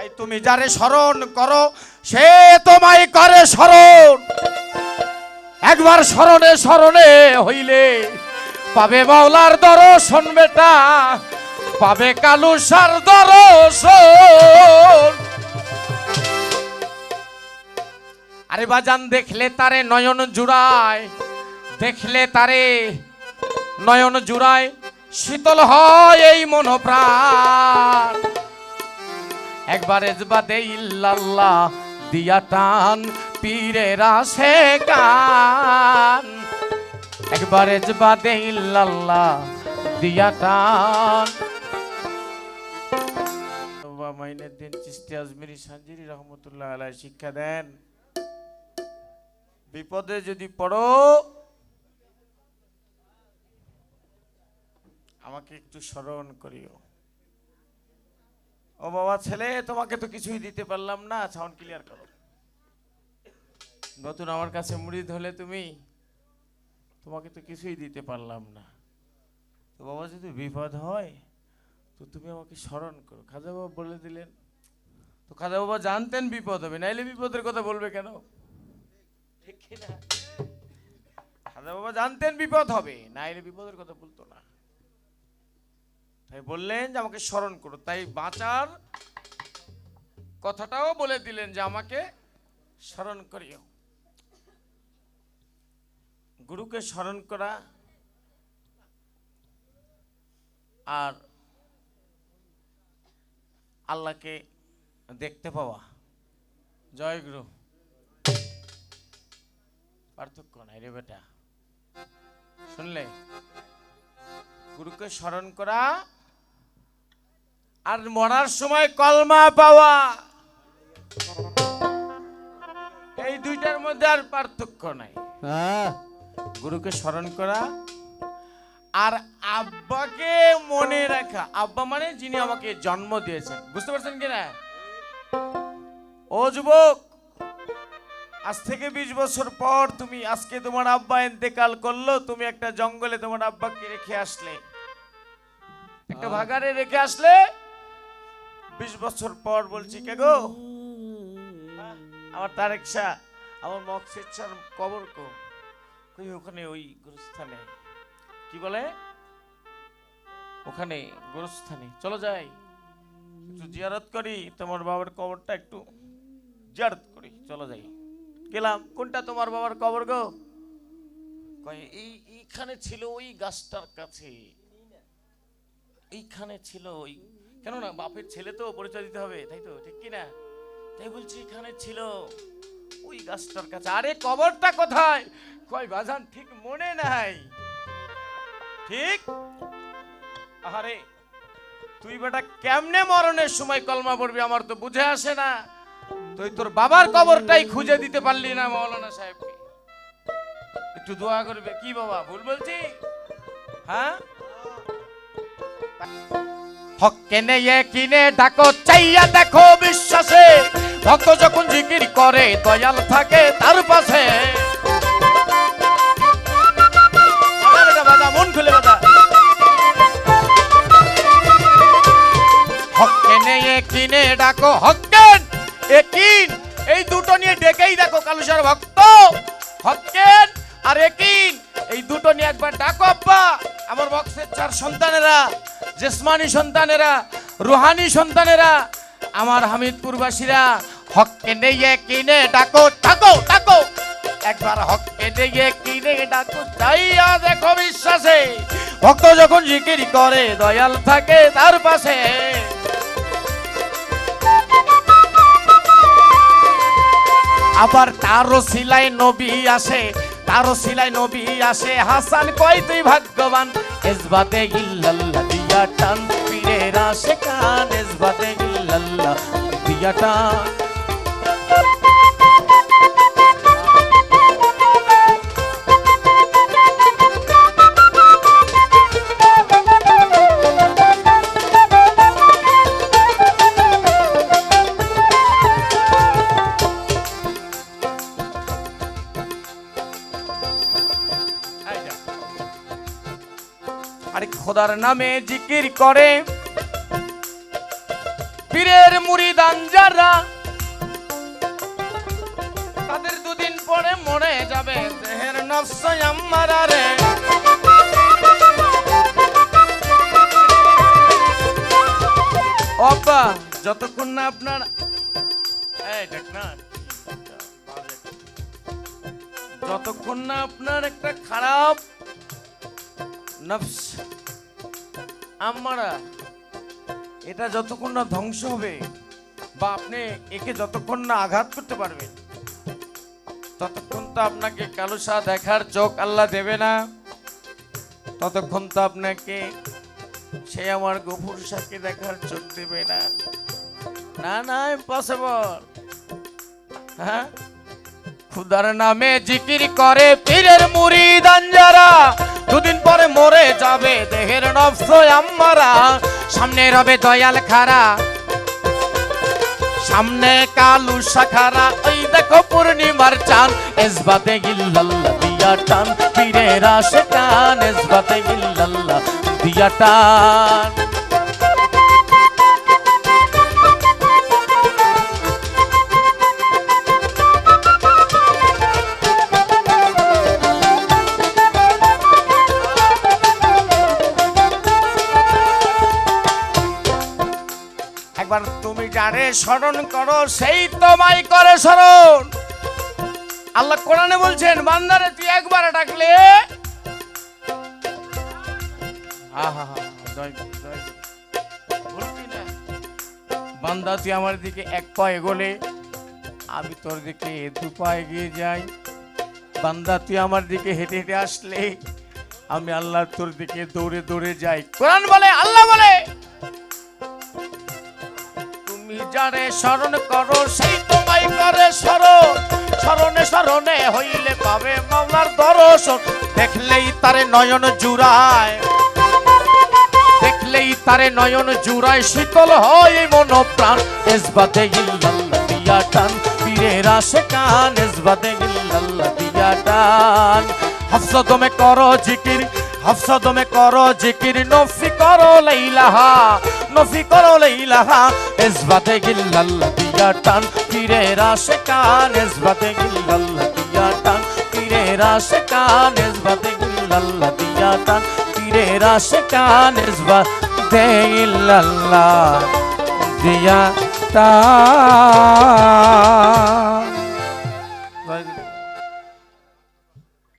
তুমি যারে স্মরণ করো, সে তোমায় করে স্মরণ। একবার স্মরণে স্মরণে হইলে পাবে মাওলার দর্শন বেটা, পাবে কালুসার দর্শন। আরে বাজান, দেখলে তারে নয়ন জুড়ায়, দেখলে তারে নয়ন জুড়ায়, শীতল হয় এই মনোপ্রাণ। একবার এজবাদে ইল্লাল্লাহ দিয়া টান, পীরের আসে গান একবার এজবাদে ইল্লাল্লাহ দিয়া টান। মাইনুদ্দিন চিস্তি আজমিরি সাঞ্জিরি রহমতুল্লাহ আলাই শিক্ষা দেন। বিপদে যদি পড়ো, আমাকে একটু স্মরণ করিও। ও বাবা ছেলে তোমাকে তো কিছুই দিতে পারলাম না সাউন্ড ক্লিয়ার করো। নতুন আমার কাছে মুড়িদ হলে তুমি তোমাকে তো কিছুই দিতে পারলাম না। তো বাবা যদি বিপদ হয় তো তুমি আমাকে স্মরণ করো। খাজা বাবা বলে দিলেন তো খাজা বাবা জানতেন বিপদ হবে নাইলে বিপদের কথা বলবে কেন? ঠিক খাজা বাবা জানতেন বিপদ হবে নাইলে বিপদের কথা বলতো না। তাই বললেন যে আমাকে স্মরণ করো। তাই বাঁচার কথাটাও বলে দিলেন যে আমাকে স্মরণ করিও। গুরুকে স্মরণ করা আর আল্লাহকে দেখতে পাওয়া। জয় গুরু। পার্থক্য নাই রে বেটা। শুনলে? গুরুকে স্মরণ করা আর মরার সময় কলমা পাওয়া। এই দুইটার মধ্যে আর পার্থক্য নাই। গুরুকে স্মরণ করা আর আব্বাকে মনে রাখা। আব্বা মানে যিনি আমাকে জন্ম দিয়েছেন। বুঝতে পারছেন কিনা ও যুবক আজ থেকে বিশ বছর পর তুমি আজকে তোমার আব্বা ইন্তেকাল করল। তুমি একটা জঙ্গলে তোমার আব্বাকে রেখে আসলে। একটা ভাগারে রেখে আসলে। বিশ বছর পর বলছি, কে গো? আমার তারেক শাহ আমার মকসিদ শাহ কবর কো। কই, ওখানে ওই গুরুস্থানে। কি বলে? ওখানে গুরুস্থানে। চলো যাই। একটু জিয়ারত করি, তোমার বাবার কবরটা একটু জিয়ারত করি। চলো যাই। গেলাম। কোনটা তোমার বাবার কবর গো? এই, এইখানে ছিল ওই গাছটার কাছে। এইখানে ছিল ওই কেন না বাপের ছেলে তো পরিচয় দিতে হবে, তাই তো? ঠিক কি না তাই বলছি, এখানে ছিল ওই গাছটার কাছে। আরে, কবরটা কোথায়? কয়, বাজান, ঠিক মনে নাই। ঠিক? আরে তুই বেটা কেমনে মরণের সময় কলমা পড়বি আমার তো বুঝে আসে না। তুই তোর বাবার কবরটাই খুঁজে দিতে পারলি না মৌলানা সাহেবকে। একটু দোয়া করবে। কি বাবা, ভুল বলছি? হ্যাঁ? হককে নেয়ে কিনে ডাকো, চাইয়া দেখো বিশ্বাসে। ভক্ত যখন জিকির করে, দয়াল থাকে তার পাশে। মন খুলে বাজা। কিনে ডাকো, হকেন একিন এই দুটো নিয়ে ডেকেই দেখো কালুসার ভক্ত। হকেন আর একিন এই দুটো নিয়ে একবার ডাকো, আব্বা। আমার বক্সের চার সন্তানেরা জেসমানি সন্তানেরা, রুহানি সন্তানেরা, আমার হামিদপুরবাসীরা, হককে নিয়ে কিনে ডাকো ডাকো ডাকো। একবার হককে দিয়ে কিনে ডাকো চাইয়া দেখো বিশ্বাসে ভক্ত যখন জিকির করে, দয়াল থাকে তার পাশে। আবার তারও সিলাই নবী আসে তারও সিলাই নবী আসে হাসান, কয় তুই ভাগ্যবান? এজবাতে ইল্লাল্লাহ দিয়া টান পীরের আশে কান এজবাতে ইল্লাল্লাহ দিয়া টান আরে খোদার নামে জিকির করে। পীরের মুড়িদান যারা, তাদের দুদিন পরে মরে যাবে দেহের নফস যতক্ষণ না আপনার যতক্ষণ না আপনার একটা খারাপ নফস আমারা এটা যতক্ষণ না ধ্বংস হবে বা আপনি একে যতক্ষণ না আঘাত করতে পারবেন, ততক্ষণ তো আপনাকে কালুসা দেখার চোখ আল্লাহ দেবে না। ততক্ষণ তো আপনাকে সে আমার গফুর সাকে দেখার চোখ দেবে না। না না ইম্পসিবল হ্যাঁ? খুদার নামে জিকির করে পীরের মুরিদান যারা দুদিন পরে দেহের নফস আমারা সামনে রবে দয়াল খারা। সামনে কালু শাখারা। ওই দেখো পূর্ণিমার চান এসবাতে গিল্লাল্লা দিয়া টান। পীরের রাশে টান। এসবাতে গিল্লাল্লা দিয়া টান। তুমি যারে স্মরণ করো, সেই তোমায় করে স্মরণ। আল্লাহ কোরআনে বলছেন, বান্দারে, তুই একবার ডাকলে? বান্দা, তুই আমার দিকে এক পা এগোলে, আমি তোর দিকে দু পা এগিয়ে যাই। বান্দা, তুই আমার দিকে হেঁটে হেঁটে আসলে, আমি আল্লাহ তোর দিকে দৌড়ে দৌড়ে যাই। কোরআন বলে, আল্লাহ বলে। তুমি যারে স্মরণ করো, সেই তোমায় করে স্মরণ স্মরণে স্মরণে হইলে পাবে মাওলার দর্শন। দেখলেই তারে নয়ন জুড়ায়। দেখলেই তারে নয়ন জুড়ায়, শীতল হয় মন প্রাণ। এসবাতে ইল্লাল্লাহ টান, পীরের আশে কান এসবাতে ইল্লাল্লাহ টান। হাফসা দমে করো জিকির হাফসা দমে করো জিকির নফি করো লাইলাহা। নফি করো লাইলাহা এসবাতে ইল্লাল্লাহ দিয়া টান আশে কান এসবাতে ইল্লাল্লাহ দিয়া টান আশে কান এসবাতে ইল্লাল্লাহ দিয়া টান আশে কান এসবাতে ইল্লাল্লাহ দিয়া টান।